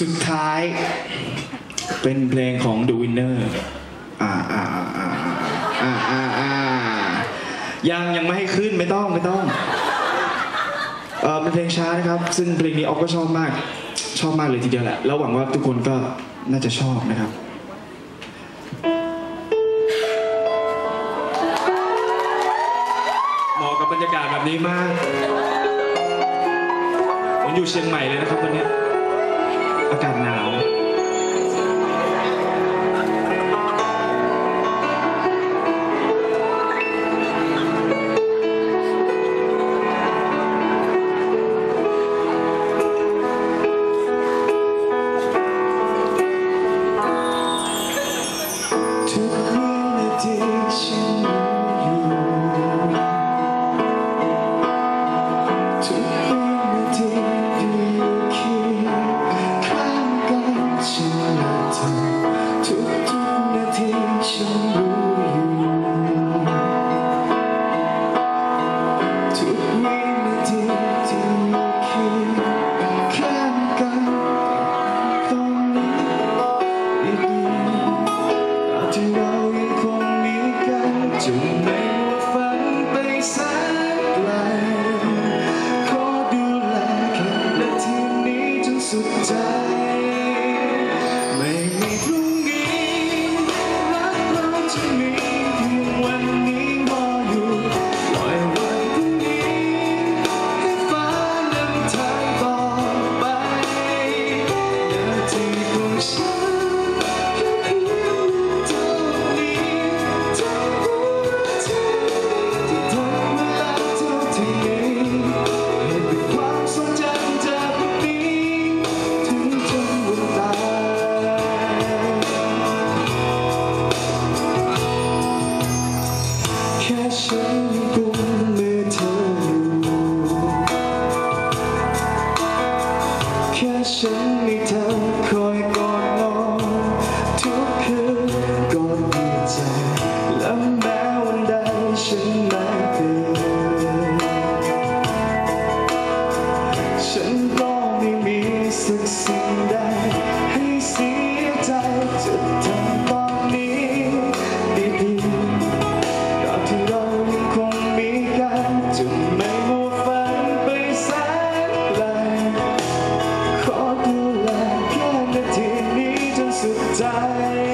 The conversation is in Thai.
สุดท้าย เป็นเพลงของ The Winner อ่าอ่าอ่าอ่าอ่าอ่ายังยังไม่ให้ขึ้นไม่ต้องไม่ต้องเออเป็นเพลงช้านะครับ ซึ่งเพลงนี้ออกก็ชอบมาก ชอบมากเลยทีเดียวแหละ แล้วหวังว่าทุกคนก็น่าจะชอบนะครับเหมาะกับบรรยากาศแบบนี้มากผมอยู่เชียงใหม่เลยนะครับวันนี้ อากาศหนาว ทุกวินาทีที่อยู่เคียงข้างกันตรงนี้ดีๆตอนที่เรายังคงมีกันจะไม่ว่าฝันไปแสนไกลขอดูแลแค่นาทีนี้จนสุดใจ ฉันมีเธอคอยกอดนอนทุกคืนก็ดีใจ และแม้วันใดฉันไม่ตื่นฉันก็ไม่มีสักสิ่ง die